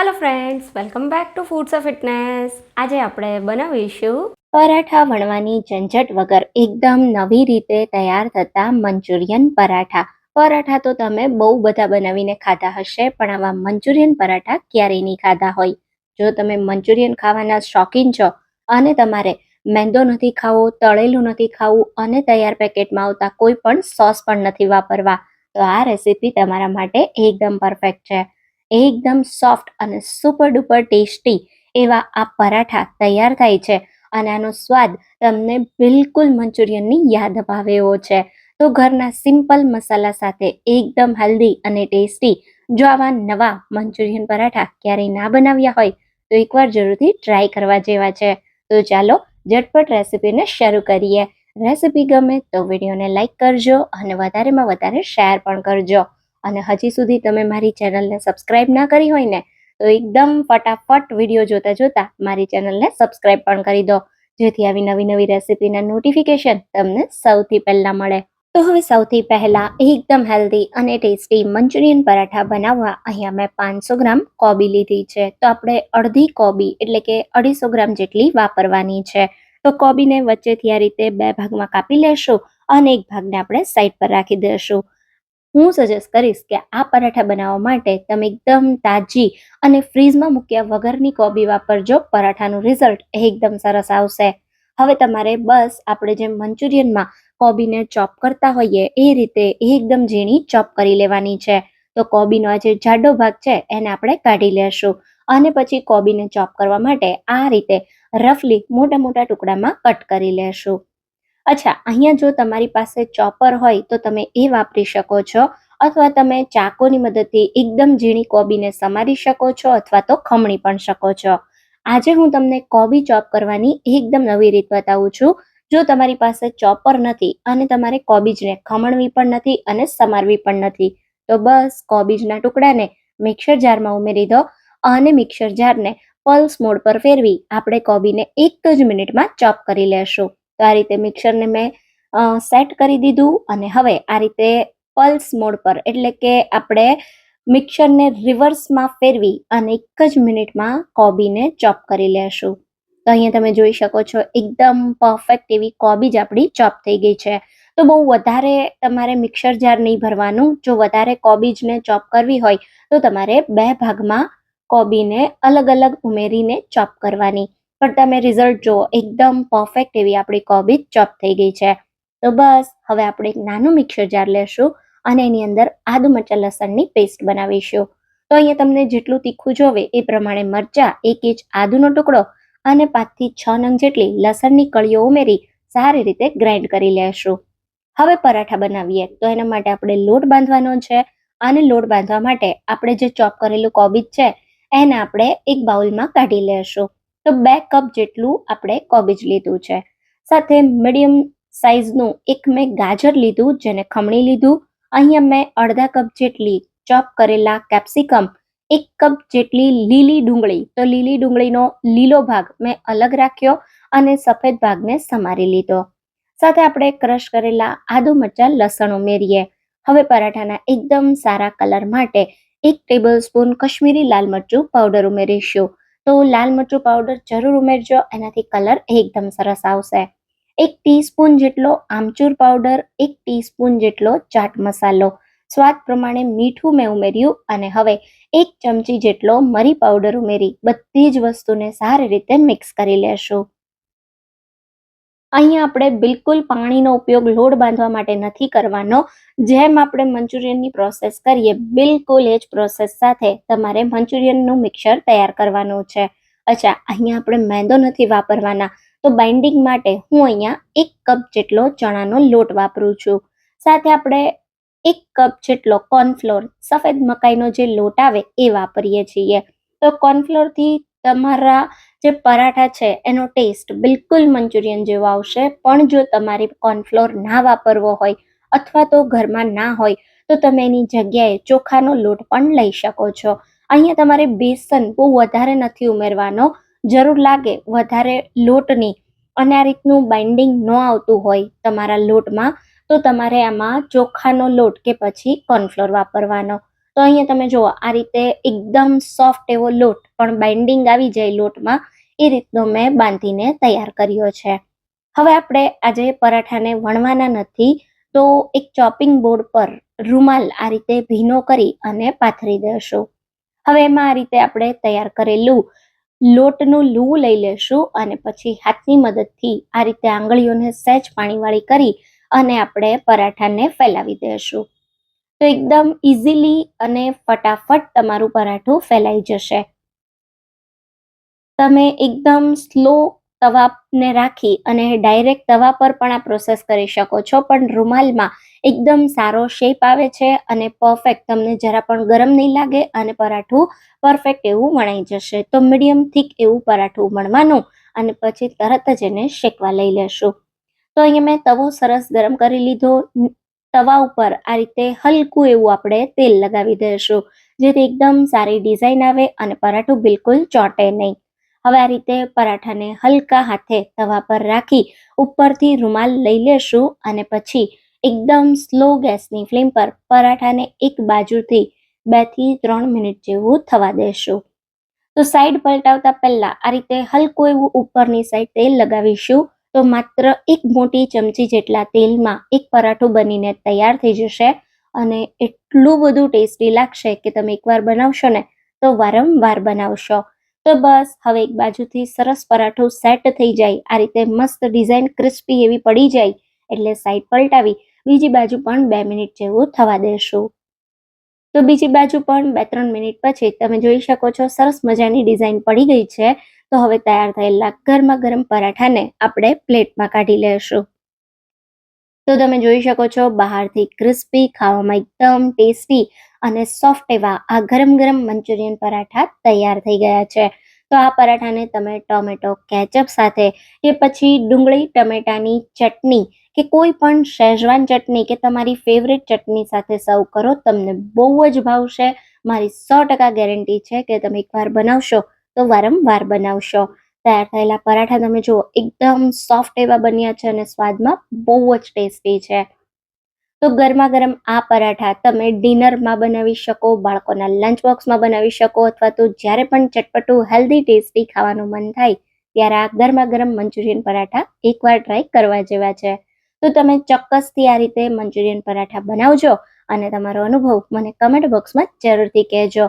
Hello friends welcome back to foods of fitness આજે આપણે બનાવીશું પરાઠા વણવાની ઝંઝટ વગર એકદમ નવી રીતે તૈયાર થતા મંચુરિયન પરાઠા. પરાઠા તો તમે બહુ બધા બનાવીને ખાધા હશે, પણ આવા મંચુરિયન પરાઠા ક્યારેય નહીં ખાધા હોય. જો તમે મંચુરિયન ખાવાના શોખીન છો અને તમારે મેંદો નથી ખાવો, તળેલું નથી ખાવું અને તૈયાર પેકેટમાં આવતા કોઈ પણ સોસ પણ નથી વાપરવા, તો આ રેસીપી તમારા માટે એકદમ પરફેક્ટ છે. એકદમ સોફ્ટ અને સુપર ડુપર ટેસ્ટી એવા આ પરાઠા તૈયાર થાય છે. અને આનો સ્વાદ તમને બિલકુલ મંચુરિયનની યાદ અપાવે એવો છે. તો ઘરના સિમ્પલ મસાલા સાથે એકદમ હેલ્ધી અને ટેસ્ટી જો આવા નવા મંચુરિયન પરાઠા ક્યારેય ના બનાવ્યા હોય, તો એકવાર જરૂરથી ટ્રાય કરવા જેવા છે. તો ચાલો ઝટપટ રેસીપીને શરૂ કરીએ. રેસીપી ગમે તો વિડીયોને લાઇક કરજો અને વધારેમાં વધારે શેર પણ કરજો. અને હજી સુધી તમે મારી ચેનલને સબસ્ક્રાઇબ ના કરી હોય ને, તો એકદમ ફટાફટ વીડિયો જોતા જોતા મારી ચેનલને સબસ્ક્રાઇબ પણ કરી દો. જેથી આવી નવી નવી રેસીપીના નોટિફિકેશન તમને સૌથી પહેલા મળે. તો હવે સૌથી પહેલા એકદમ હેલ્ધી અને ટેસ્ટી મંચુરિયન પરાઠા બનાવવા અહીંયા મેં પાંચસો ગ્રામ કોબી લીધી છે. તો આપણે અડધી કોબી એટલે કે અઢીસો ગ્રામ જેટલી વાપરવાની છે. તો કોબીને વચ્ચેથી આ રીતે બે ભાગમાં કાપી લેશું અને એક ભાગને આપણે સાઈડ પર રાખી દઈશું હું સજેસ્ટ કરીશ કે આ પરાઠા બનાવવા માટે તમે એકદમ તાજી અને ફ્રીઝમાં મૂક્યા વગરની કોબી વાપરજો. પરાઠાનું રિઝલ્ટ એકદમ સરસ આવશે. હવે તમારે બસ આપણે જેમ મંચુરિયનમાં કોબીને ચોપ કરતા હોઈએ, એ રીતે એકદમ ઝીણી ચોપ કરી લેવાની છે. તો કોબીનો આ જે જાડો ભાગ છે, એને આપણે કાઢી લેશું. અને પછી કોબીને ચોપ કરવા માટે આ રીતે રફલી મોટા મોટા ટુકડામાં કટ કરી લેશું. અચ્છા, અહીંયા જો તમારી પાસે ચોપર હોય તો તમે એ વાપરી શકો છો અથવા તમે ચાકોની મદદથી એકદમ ઝીણી કોબીને સમારી શકો છો અથવા તો ખમણી પણ શકો છો. આજે હું તમને કોબી ચોપ કરવાની એકદમ નવી રીત બતાવું છું. જો તમારી પાસે ચોપર નથી અને તમારે કોબીજને ખમણવી પણ નથી અને સમારવી પણ નથી, તો બસ કોબીજના ટુકડાને મિક્સર જારમાં ઉમેરી દો અને મિક્સર જારને પલ્સ મોડ પર ફેરવી આપણે કોબીને એક જ મિનિટમાં ચોપ કરી લેશું. તો આ રીતે મિક્સરને મેં સેટ કરી દીધું અને હવે આ રીતે પલ્સ મોડ પર, એટલે કે આપણે મિક્સરને રિવર્સમાં ફેરવી અને એક જ મિનિટમાં કોબીને ચોપ કરી લેશું. તો અહીંયા તમે જોઈ શકો છો, એકદમ પરફેક્ટ એવી કોબી જ આપણી ચોપ થઈ ગઈ છે. તો બહુ વધારે તમારે મિક્સર જાર નહીં ભરવાનું. જો વધારે કોબીજને ચોપ કરવી હોય, તો તમારે બે ભાગમાં કોબીને અલગ અલગ ઉમેરીને ચોપ કરવાની. પણ તમે રિઝલ્ટ જુઓ, એકદમ પરફેક્ટ એવી આપણી કોબીજ ચોપ થઈ ગઈ છે. તો બસ, હવે આપણે એક નાનું મિક્સર જાર લેશું અને એની અંદર આદુ મરચા લસણની પેસ્ટ બનાવીશું. તો અહીંયા તમને જેટલું તીખું જોવે એ પ્રમાણે મરચા એક ઇંચ આદુનો ટુકડો અને પાંચથી છ નંગ જેટલી લસણની કળીઓ ઉમેરી સારી રીતે ગ્રાઇન્ડ કરી લેશું. હવે પરાઠા બનાવીએ. તો એના માટે આપણે લોટ બાંધવાનો છે અને લોટ બાંધવા માટે આપણે જે ચોપ કરેલું કોબીજ છે, એને આપણે એક બાઉલમાં કાઢી લેશું. તો બે કપ જેટલું આપણે કોબીજ લીધું છે. સાથે મીડિયમ સાઇઝનું એક મેં ગાજર લીધું, જેને ખમણી લીધું. અહીંયા મેં અડધા કપ જેટલી ચોપ કરેલા કેપ્સિકમ, એક કપ જેટલી લીલી ડુંગળી. તો લીલી ડુંગળીનો લીલો ભાગ મેં અલગ રાખ્યો અને સફેદ ભાગને સમારી લીધો. સાથે આપણે ક્રશ કરેલા આદુ મરચાં લસણ ઉમેરીએ. હવે પરાઠાના એકદમ સારા કલર માટે એક ટેબલ સ્પૂન કશ્મીરી લાલ મરચું પાવડર ઉમેરીશું. તો લાલ મરચું પાવડર જરૂર ઉમેરજો, એનાથી કલર એકદમ સરસ આવશે. એક ટીસ્પૂન જેટલો આમચૂર પાવડર એક ટીસ્પૂન જેટલો ચાટ મસાલો. સ્વાદ પ્રમાણે મીઠું મેં ઉમેર્યું અને હવે એક ચમચી જેટલો મરી પાવડર ઉમેરી. બધી જ વસ્તુને સારી રીતે મિક્સ કરી લેશું. અહીંયા આપણે બિલકુલ પાણીનો ઉપયોગ લોટ બાંધવા માટે નથી કરવાનો. જેમ આપણે મંચુરિયનની પ્રોસેસ કરીએ, બિલકુલ એ જ પ્રોસેસ સાથે તમારે મંચુરિયનનું મિક્સર તૈયાર કરવાનું છે. અચ્છા, અહીંયા આપણે મેંદો નથી વાપરવાના. તો બાઇન્ડિંગ માટે હું અહીંયા એક કપ જેટલો ચણાનો લોટ વાપરું છું. સાથે આપણે એક કપ જેટલો કોર્નફ્લોર સફેદ મકાઈનો જે લોટ આવે એ વાપરીએ છીએ. તો કોર્નફ્લોરથી તમારા જે પરાઠા છે, એનો ટેસ્ટ બિલકુલ મંચુરિયન જેવો આવશે. પણ જો તમારે કોર્નફ્લોર ના વાપરવો હોય અથવા તો ઘરમાં ના હોય, તો તમે એની જગ્યાએ ચોખાનો લોટ પણ લઈ શકો છો. અહીંયા તમારે બેસન બહુ વધારે નથી ઉમેરવાનો. જરૂર લાગે વધારે લોટની અને આ રીતનું બાઇન્ડિંગ ન આવતું હોય તમારા લોટમાં, તો તમારે આમાં ચોખાનો લોટ કે પછી કોર્નફ્લોર વાપરવાનો. તો અહીંયા તમે જુઓ, આ રીતે એકદમ સોફ્ટ એવો લોટ પણ બાઇન્ડિંગ આવી જાય લોટમાં, એ રીતનો મેં બાંધીને તૈયાર કર્યો છે. હવે આપણે આજે પરાઠાને વણવાના નથી, તો એક ચોપિંગ બોર્ડ પર રૂમાલ આ રીતે ભીનો કરી અને પાથરી દેશું. હવે એમાં આ રીતે આપણે તૈયાર કરેલું લોટનું લૂ લઈ લેશું અને પછી હાથની મદદથી આ રીતે આંગળીઓને સહેજ પાણીવાળી કરી અને આપણે પરાઠાને ફેલાવી દેશું. તો એકદમ ઇઝીલી અને ફટાફટ તમારું પરાઠું ફેલાઈ જશે. તમે એકદમ સ્લો તવાને રાખી અને ડાયરેક્ટ તવા પર પણ આ પ્રોસેસ કરી શકો છો, પણ રૂમાલમાં એકદમ સારો શેપ આવે છે અને પરફેક્ટ તમને જરા પણ ગરમ નહીં લાગે અને પરાઠું પરફેક્ટ એવું વણાઈ જશે. તો મીડિયમ થીક એવું પરાઠું વણવાનું અને પછી તરત જ એને શેકવા લઈ લેશું. તો અહીંયા મેં તવો સરસ ગરમ કરી લીધો તવા ઉપર આ રીતે હલકું એવું આપણે તેલ લગાવી દઈશું, જેથી એકદમ સારી ડિઝાઇન આવે અને પરાઠું બિલકુલ ચોંટે નહીં. હવે આ રીતે પરાઠાને હલકા હાથે તવા પર રાખી ઉપરથી રૂમાલ લઈ લેશું અને પછી એકદમ સ્લો ગેસની ફ્લેમ પર પરાઠાને એક બાજુથી બેથી ત્રણ મિનિટ જેવું થવા દેશું. તો સાઈડ પલટાવતા પહેલા આ રીતે હલકું એવું ઉપરની સાઈડ તેલ લગાવીશું તો માત્ર એક મોટી ચમચી જેટલા તેલમાં એક પરાઠું બનીને તૈયાર થઈ જશે અને એટલું બધું ટેસ્ટી લાગશે કે તમે એકવાર બનાવશો ને તો વારંવાર બનાવશો. તો બસ, હવે એક બાજુથી સરસ પરાઠું સેટ થઈ જાય. આ રીતે મસ્ત ડિઝાઇન ક્રિસ્પી એવી પડી જાય એટલે સાઈડ પલટાવી બીજી બાજુ પણ બે મિનિટ જેવું થવા દેશું. તો બીજી બાજુ પણ બે ત્રણ મિનિટ પછી તમે જોઈ શકો છો સરસ મજાની ડિઝાઇન પડી ગઈ છે. તો હવે તૈયાર થયેલા ગરમા ગરમ પરાઠાને આપણે પ્લેટમાં કાઢી લેશું. તો તમે જોઈ શકો છો, બહારથી ક્રિસ્પી, ખાવામાં એકદમ ટેસ્ટી અને સોફ્ટ એવા આ ગરમ ગરમ મંચુરિયન પરાઠા તૈયાર થઈ ગયા છે. તો આ પરાઠાને તમે ટોમેટો, કેચઅપ સાથે કે પછી ડુંગળી, ટમેટાની ચટણી કે કોઈ પણ શેઝવાન ચટણી કે તમારી ફેવરેટ ચટણી સાથે સર્વ કરો, તમને બહુ જ ભાવશે. મારી સો ટકા ગેરંટી છે કે તમે એકવાર બનાવશો. તો વારંવાર બનાવશો. તૈયાર થયેલા પરાઠા તમે જુઓ, એકદમ સોફ્ટ એવા બન્યા છે અને સ્વાદમાં બહુ જ ટેસ્ટી છે. તો ગરમા ગરમ આ પરાઠા તમે ડિનરમાં બનાવી શકો, બાળકોના લંચ બોક્સમાં બનાવી શકો અથવા તો જ્યારે પણ ચટપટું હેલ્ધી ટેસ્ટી ખાવાનું મન થાય, ત્યારે આ ગરમા ગરમ મંચુરિયન પરાઠા એકવાર ટ્રાય કરવા જેવા છે. તો તમે ચોક્કસથી આ રીતે મંચુરિયન પરાઠા બનાવજો અને તમારો અનુભવ મને કમેન્ટ બોક્સમાં જરૂરથી કહેજો.